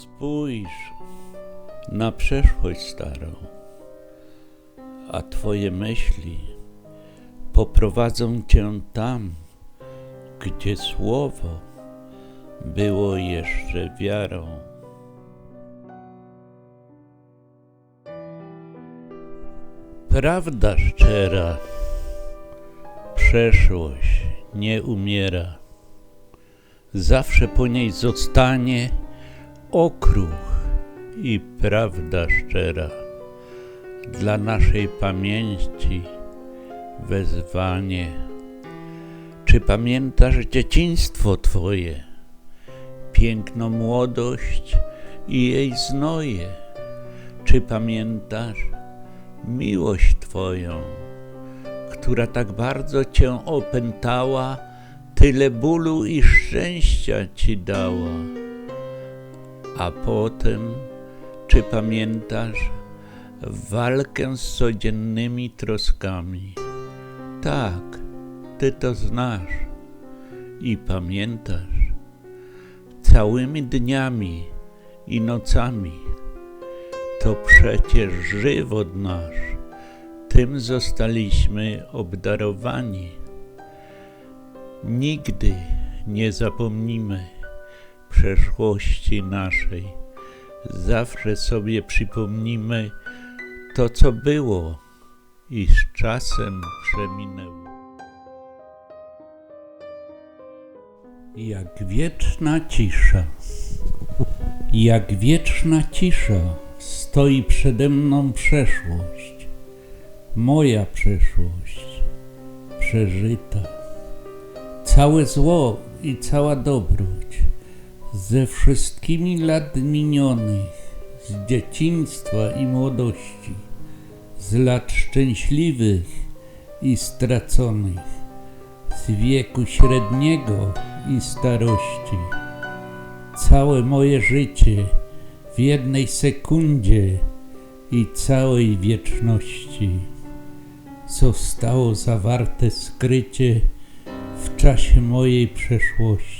Spójrz na przeszłość starą, a Twoje myśli poprowadzą Cię tam, gdzie słowo było jeszcze wiarą. Prawda szczera, przeszłość nie umiera. Zawsze po niej zostanie okruch i prawda szczera. Dla naszej pamięci wezwanie. Czy pamiętasz dzieciństwo Twoje, piękną młodość i jej znoje? Czy pamiętasz miłość Twoją, która tak bardzo Cię opętała, tyle bólu i szczęścia Ci dała? A potem, czy pamiętasz walkę z codziennymi troskami? Tak, Ty to znasz i pamiętasz całymi dniami i nocami. To przecież żywot nasz, tym zostaliśmy obdarowani. Nigdy nie zapomnimy przeszłości naszej. Zawsze sobie przypomnimy to, co było i z czasem przeminęło. Jak wieczna cisza, jak wieczna cisza stoi przede mną przeszłość, moja przeszłość, przeżyta. Całe zło i cała dobroć, ze wszystkimi lat minionych, z dzieciństwa i młodości, z lat szczęśliwych i straconych, z wieku średniego i starości. Całe moje życie w jednej sekundzie i całej wieczności zostało zawarte skrycie w czasie mojej przeszłości.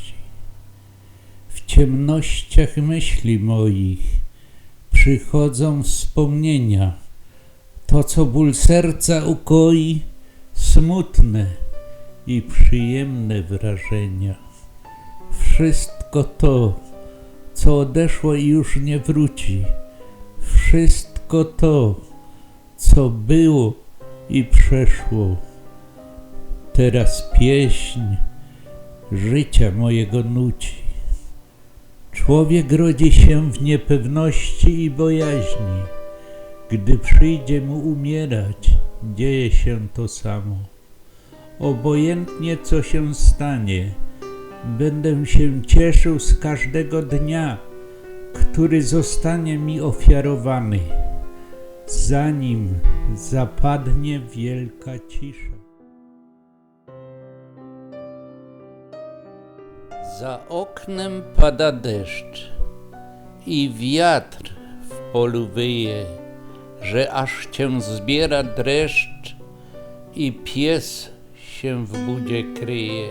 Ciemnościach myśli moich przychodzą wspomnienia, to co ból serca ukoi, smutne i przyjemne wrażenia. Wszystko to, co odeszło i już nie wróci, wszystko to, co było i przeszło. Teraz pieśń życia mojego nuci. Człowiek rodzi się w niepewności i bojaźni. Gdy przyjdzie mu umierać, dzieje się to samo. Obojętnie co się stanie, będę się cieszył z każdego dnia, który zostanie mi ofiarowany, zanim zapadnie wielka cisza. Za oknem pada deszcz i wiatr w polu wyje, że aż cię zbiera dreszcz i pies się w budzie kryje.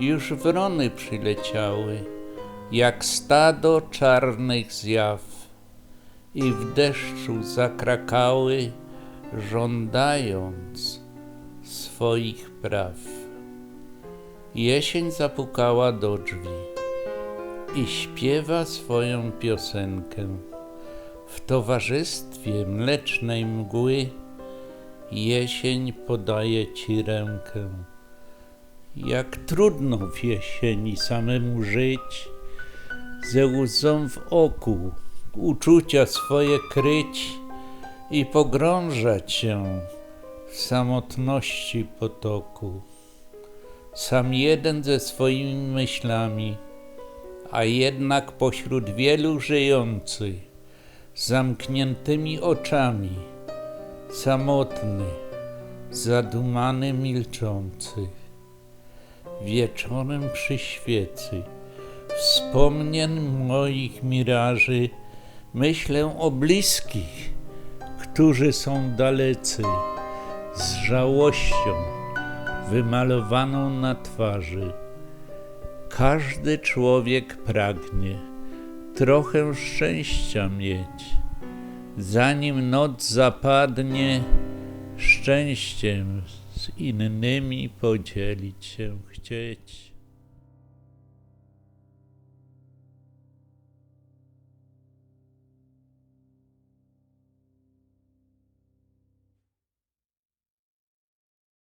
Już wrony przyleciały, jak stado czarnych zjaw i w deszczu zakrakały, żądając swoich praw. Jesień zapukała do drzwi i śpiewa swoją piosenkę. W towarzystwie mlecznej mgły jesień podaje ci rękę. Jak trudno w jesieni samemu żyć, ze łzą w oku, uczucia swoje kryć i pogrążać się w samotności potoku sam jeden ze swoimi myślami, a jednak pośród wielu żyjący, z zamkniętymi oczami, samotny, zadumany, milczący. Wieczorem przy świecy, wspomnień moich miraży, myślę o bliskich, którzy są dalecy, z żałością wymalowaną na twarzy. Każdy człowiek pragnie trochę szczęścia mieć. Zanim noc zapadnie, szczęściem z innymi podzielić się chcieć.